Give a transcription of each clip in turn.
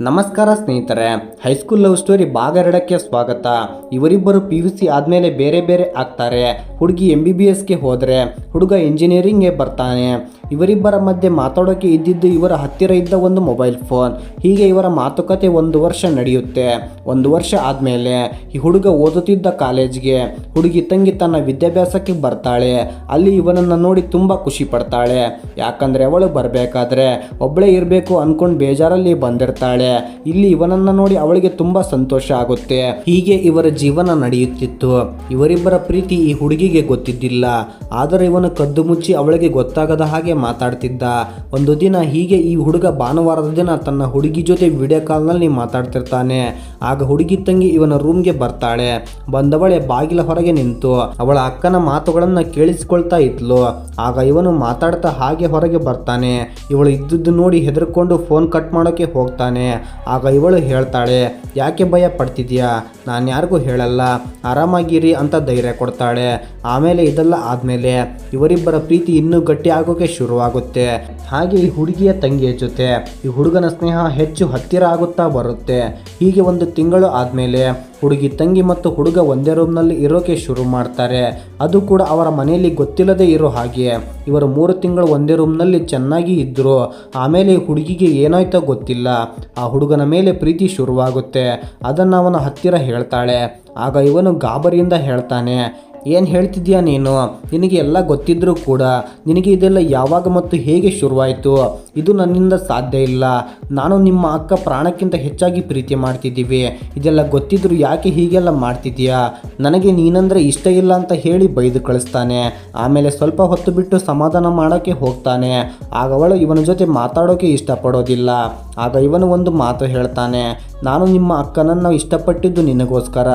ನಮಸ್ಕಾರ ಸ್ನೇಹಿತರೆ high school love story ಭಾಗ ಎರಡಕ್ಕೆ ಸ್ವಾಗತ. ಇವರಿಬ್ಬರು ಪಿ ಯು ಸಿ ಆದಮೇಲೆ ಬೇರೆ ಬೇರೆ ಆಗ್ತಾರೆ. ಹುಡುಗಿ ಎಂ ಬಿ ಬಿ ಎಸ್ಗೆ ಹೋದರೆ, ಹುಡುಗ ಇಂಜಿನಿಯರಿಂಗ್ಗೆ ಬರ್ತಾನೆ. ಇವರಿಬ್ಬರ ಮಧ್ಯೆ ಮಾತಾಡೋಕೆ ಇದ್ದಿದ್ದು ಇವರ ಹತ್ತಿರ ಇದ್ದ ಒಂದು ಮೊಬೈಲ್ ಫೋನ್. ಹೀಗೆ ಇವರ ಮಾತುಕತೆ ಒಂದು ವರ್ಷ ನಡೆಯುತ್ತೆ. ಒಂದು ವರ್ಷ ಆದಮೇಲೆ ಈ ಹುಡುಗ ಓದುತ್ತಿದ್ದ ಕಾಲೇಜ್ಗೆ ಹುಡುಗಿ ತಂಗಿ ತನ್ನ ವಿದ್ಯಾಭ್ಯಾಸಕ್ಕೆ ಬರ್ತಾಳೆ. ಅಲ್ಲಿ ಇವನನ್ನು ನೋಡಿ ತುಂಬ ಖುಷಿ ಪಡ್ತಾಳೆ. ಯಾಕಂದರೆ ಅವಳು ಬರಬೇಕಾದ್ರೆ ಒಬ್ಬಳೇ ಇರಬೇಕು ಅಂದ್ಕೊಂಡು ಬೇಜಾರಲ್ಲಿ ಬಂದಿರ್ತಾಳೆ. ಇಲ್ಲಿ ಇವನನ್ನು ನೋಡಿ ಅವಳಿಗೆ ತುಂಬ ಸಂತೋಷ ಆಗುತ್ತೆ. ಹೀಗೆ ಇವರ ಜೀವನ ನಡೆಯುತ್ತಿತ್ತು. ಇವರಿಬ್ಬರ ಪ್ರೀತಿ ಈ ಹುಡುಗಿಗೆ ಗೊತ್ತಿದ್ದಿಲ್ಲ. ಆದರೆ ಇವನು ಕದ್ದು ಮುಚ್ಚಿ ಅವಳಿಗೆ ಗೊತ್ತಾಗದ ಹಾಗೆ ಮಾತಾಡ್ತಿದ್ದ. ಒಂದು ದಿನ ಹೀಗೆ ಈ ಹುಡುಗ ಭಾನುವಾರದ ದಿನ ತನ್ನ ಹುಡುಗಿ ಜೊತೆ ವಿಡಿಯೋ ಕಾಲ್ನಲ್ಲಿ ಮಾತಾಡ್ತಿರ್ತಾನೆ. ಆಗ ಹುಡುಗಿ ತಂಗಿ ಇವನ ರೂಮ್ಗೆ ಬರ್ತಾಳೆ. ಬಂದವಳೆ ಬಾಗಿಲ ಹೊರಗೆ ನಿಂತು ಅವಳ ಅಕ್ಕನ ಮಾತುಗಳನ್ನ ಕೇಳಿಸಿಕೊಳ್ತಾ ಇದ್ಲು. ಆಗ ಇವನು ಮಾತಾಡ್ತಾ ಹಾಗೆ ಹೊರಗೆ ಬರ್ತಾನೆ. ಇವಳು ಇದ್ದದ್ದು ನೋಡಿ ಹೆದರ್ಕೊಂಡು ಫೋನ್ ಕಟ್ ಮಾಡೋಕೆ ಹೋಗ್ತಾನೆ. ಆಗ ಇವಳು ಹೇಳ್ತಾಳೆ, ಯಾಕೆ ಭಯ ಪಡ್ತಿದ್ಯಾ? ನಾನು ಯಾರಿಗೂ ಹೇಳಲ್ಲ. ಆರಾಮಾಗಿರಿ ಅಂತ ಧೈರ್ಯ ಕೊಡ್ತಾಳೆ. ಆಮೇಲೆ ಇದೆಲ್ಲ ಆದಮೇಲೆ ಇವರಿಬ್ಬರ ಪ್ರೀತಿ ಇನ್ನೂ ಗಟ್ಟಿ ಆಗೋಕೆ ಶುರುವಾಗುತ್ತೆ. ಹಾಗೆ ಈ ಹುಡುಗಿಯ ತಂಗಿಯ ಜೊತೆ ಈ ಹುಡುಗನ ಸ್ನೇಹ ಹೆಚ್ಚು ಹತ್ತಿರ ಆಗುತ್ತಾ ಬರುತ್ತೆ. ಹೀಗೆ ಒಂದು ತಿಂಗಳು ಆದಮೇಲೆ ಹುಡುಗಿ ತಂಗಿ ಮತ್ತು ಹುಡುಗ ಒಂದೇ ರೂಮ್ನಲ್ಲಿ ಇರೋಕೆ ಶುರು ಮಾಡ್ತಾರೆ. ಅದು ಕೂಡ ಅವರ ಮನೆಯಲ್ಲಿ ಗೊತ್ತಿಲ್ಲದೆ ಇರೋ ಹಾಗೆ. ಇವರು ಮೂರು ತಿಂಗಳು ಒಂದೇ ರೂಮ್ನಲ್ಲಿ ಚೆನ್ನಾಗಿ ಇದ್ದರು ಆಮೇಲೆ ಈ ಹುಡುಗಿಗೆ ಏನಾಯ್ತೋ ಗೊತ್ತಿಲ್ಲ. ಆ ಹುಡುಗನ ಮೇಲೆ ಪ್ರೀತಿ ಶುರುವಾಗುತ್ತೆ. ಅದನ್ನು ಅವನ ಹತ್ತಿರ ಹೇಳ್ತಾಳೆ. ಆಗ ಇವನು ಗಾಬರಿಯಿಂದ ಹೇಳ್ತಾನೆ ಏನು ಹೇಳ್ತಿದ್ಯಾ ನೀನು? ನಿನಗೆ ಎಲ್ಲ ಗೊತ್ತಿದ್ದರೂ ಕೂಡ ನಿನಗೆ ಇದೆಲ್ಲ ಯಾವಾಗ ಮತ್ತು ಹೇಗೆ ಶುರುವಾಯಿತು? ಇದು ನನ್ನಿಂದ ಸಾಧ್ಯ ಇಲ್ಲ. ನಾನು ನಿಮ್ಮ ಅಕ್ಕ ಪ್ರಾಣಕ್ಕಿಂತ ಹೆಚ್ಚಾಗಿ ಪ್ರೀತಿ ಮಾಡ್ತಿದ್ದೀವಿ. ಇದೆಲ್ಲ ಗೊತ್ತಿದ್ದರೂ ಯಾಕೆ ಹೀಗೆಲ್ಲ ಮಾಡ್ತಿದ್ದೀಯಾ? ನನಗೆ ನೀನಂದರೆ ಇಷ್ಟ ಇಲ್ಲ ಅಂತ ಹೇಳಿ ಬೈದು ಕಳಿಸ್ತಾನೆ. ಆಮೇಲೆ ಸ್ವಲ್ಪ ಹೊತ್ತು ಬಿಟ್ಟು ಸಮಾಧಾನ ಮಾಡೋಕ್ಕೆ ಹೋಗ್ತಾನೆ. ಆಗ ಅವಳು ಇವನ ಜೊತೆ ಮಾತಾಡೋಕೆ ಇಷ್ಟಪಡೋದಿಲ್ಲ. ಆಗ ಇವನು ಒಂದು ಮಾತು ಹೇಳ್ತಾನೆ ನಾನು ನಿಮ್ಮ ಅಕ್ಕನನ್ನು ಇಷ್ಟಪಟ್ಟಿದ್ದು ನಿನಗೋಸ್ಕರ.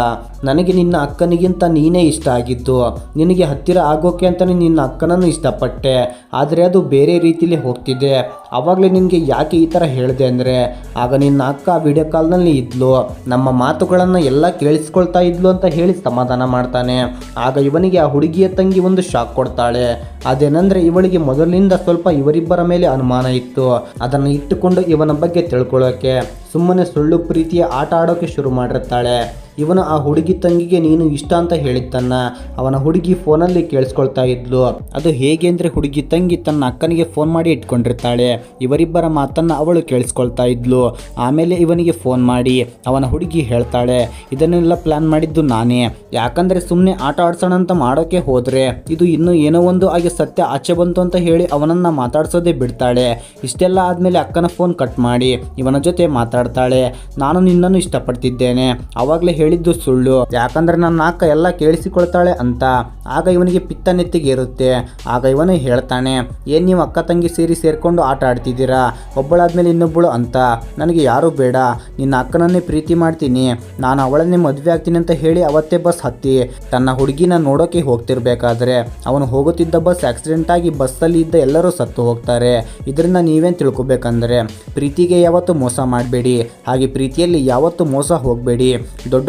ನನಗೆ ನಿನ್ನ ಅಕ್ಕನಿಗಿಂತ ನೀನೇ ಇಷ್ಟ ಆಗಿದ್ದು. ನಿನಗೆ ಹತ್ತಿರ ಆಗೋಕೆ ಅಂತಲೇ ನಿನ್ನ ಅಕ್ಕನನ್ನು ಇಷ್ಟಪಟ್ಟೆ. ಆದರೆ ಅದು ಬೇರೆ ರೀತಿಯಲ್ಲಿ ಹೋಗ್ತಿದೆ. ಆವಾಗಲೇ ನಿನಗೆ ಯಾಕೆ ಈ ಥರ ಹೇಳಿದೆ ಅಂದರೆ, ಆಗ ನಿನ್ನ ಅಕ್ಕ ವಿಡಿಯೋ ಕಾಲ್ನಲ್ಲಿ ಇದ್ಲು. ನಮ್ಮ ಮಾತುಗಳನ್ನು ಎಲ್ಲ ಕೇಳಿಸ್ಕೊಳ್ತಾ ಇದ್ಲು ಅಂತ ಹೇಳಿ ಸಮಾಧಾನ ಮಾಡ್ತಾನೆ. ಆಗ ಇವನಿಗೆ ಆ ಹುಡುಗಿಯ ತಂಗಿ ಒಂದು ಶಾಕ್ ಕೊಡ್ತಾಳೆ. ಅದೇನೆಂದರೆ ಇವಳಿಗೆ ಮೊದಲಿನಿಂದ ಸ್ವಲ್ಪ ಇವರಿಬ್ಬರ ಮೇಲೆ ಅನುಮಾನ ಇತ್ತು. ಅದನ್ನು ಇಟ್ಟುಕೊಂಡು ಇವನ ಬಗ್ಗೆ ತಿಳ್ಕೊಳ್ಳೋಕೆ ಸುಮ್ಮನೆ ಸುಳ್ಳು ಪ್ರೀತಿಯ ಆಟ ಆಡೋಕೆ ಶುರು ಮಾಡಿರ್ತಾಳೆ. ಇವನು ಆ ಹುಡುಗಿ ತಂಗಿಗೆ ನೀನು ಇಷ್ಟ ಅಂತ ಹೇಳಿದ್ದನ್ನ ಅವನ ಹುಡುಗಿ ಫೋನಲ್ಲಿ ಕೇಳಿಸ್ಕೊಳ್ತಾ ಇದ್ಲು. ಅದು ಹೇಗೆ ಅಂದರೆ ಹುಡುಗಿ ತಂಗಿ ತನ್ನ ಅಕ್ಕನಿಗೆ ಫೋನ್ ಮಾಡಿ ಇಟ್ಕೊಂಡಿರ್ತಾಳೆ. ಇವರಿಬ್ಬರ ಮಾತನ್ನ ಅವಳು ಕೇಳಿಸ್ಕೊಳ್ತಾ ಇದ್ಲು. ಆಮೇಲೆ ಇವನಿಗೆ ಫೋನ್ ಮಾಡಿ ಅವನ ಹುಡುಗಿ ಹೇಳ್ತಾಳೆ, ಇದನ್ನೆಲ್ಲ ಪ್ಲಾನ್ ಮಾಡಿದ್ದು ನಾನೇ. ಯಾಕಂದ್ರೆ ಸುಮ್ಮನೆ ಆಟ ಆಡ್ಸೋಣ ಅಂತ ಮಾಡೋಕೆ ಹೋದರೆ ಇದು ಇನ್ನೂ ಏನೋ ಒಂದು ಆಗಿ ಸತ್ಯ ಆಚೆ ಬಂತು ಅಂತ ಹೇಳಿ ಅವನನ್ನ ಮಾತಾಡ್ಸೋದೇ ಬಿಡ್ತಾಳೆ. ಇಷ್ಟೆಲ್ಲ ಆದಮೇಲೆ ಅಕ್ಕನ ಫೋನ್ ಕಟ್ ಮಾಡಿ ಇವನ ಜೊತೆ ಮಾತಾಡ್ತಾಳೆ. ನಾನು ನಿನ್ನನ್ನು ಇಷ್ಟಪಡ್ತಿದ್ದೇನೆ. ಆವಾಗಲೇ ಹೇಳಿದ್ದು ಸುಳ್ಳು. ಯಾಕಂದ್ರೆ ನನ್ನ ಅಕ್ಕ ಎಲ್ಲ ಕೇಳಿಸಿಕೊಳ್ತಾಳೆ ಅಂತ. ಆಗ ಇವನಿಗೆ ಪಿತ್ತ ನೆತ್ತಿಗೆ ಇರುತ್ತೆ ಆಗ ಇವನು ಹೇಳ್ತಾನೆ, ಏನ್ ನೀವು ಅಕ್ಕ ತಂಗಿ ಸೇರಿ ಸೇರ್ಕೊಂಡು ಆಟ ಆಡ್ತಿದ್ದೀರಾ? ಒಬ್ಬಳಾದ್ಮೇಲೆ ಇನ್ನೊಬ್ಬಳು ಅಂತ. ನನಗೆ ಯಾರೂ ಬೇಡ. ನಿನ್ನ ಅಕ್ಕನನ್ನೇ ಪ್ರೀತಿ ಮಾಡ್ತೀನಿ. ನಾನು ಅವಳನ್ನೇ ಮದುವೆ ಆಗ್ತೀನಿ ಅಂತ ಹೇಳಿ ಅವತ್ತೇ ಬಸ್ ಹತ್ತಿ. ತನ್ನ ಹುಡುಗಿನ ನೋಡೋಕೆ ಹೋಗ್ತಿರ್ಬೇಕಾದ್ರೆ ಅವನು ಹೋಗುತ್ತಿದ್ದ ಬಸ್ ಆಕ್ಸಿಡೆಂಟ್ ಆಗಿ ಬಸ್ಸಲ್ಲಿ ಇದ್ದ ಎಲ್ಲರೂ ಸತ್ತು ಹೋಗ್ತಾರೆ. ಇದರಿಂದ ನೀವೇನ್ ತಿಳ್ಕೊಬೇಕಂದ್ರೆ, ಪ್ರೀತಿಗೆ ಯಾವತ್ತು ಮೋಸ ಮಾಡಬೇಡಿ. ಹಾಗೆ ಪ್ರೀತಿಯಲ್ಲಿ ಯಾವತ್ತು ಮೋಸ ಹೋಗಬೇಡಿ.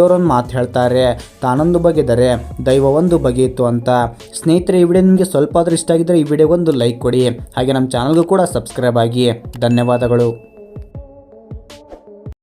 ದೊಡ್ಡವರೊಂದು ಮಾತು ಹೇಳ್ತಾರೆ, ತಾನೊಂದು ಬಗೆದರೆ ದೈವ ಒಂದು ಬಗೆಯಿತು ಅಂತ. ಸ್ನೇಹಿತರೆ, ಈ ವಿಡಿಯೋ ನಿಮಗೆ ಸ್ವಲ್ಪ ಆದರೂ ಇಷ್ಟ ಆಗಿದ್ದರೆ ಈ ವಿಡಿಯೋಗೊಂದು ಲೈಕ್ ಕೊಡಿ. ಹಾಗೆ ನಮ್ಮ ಚಾನಲ್ಗೂ ಕೂಡ ಸಬ್ಸ್ಕ್ರೈಬ್ ಆಗಿ. ಧನ್ಯವಾದಗಳು.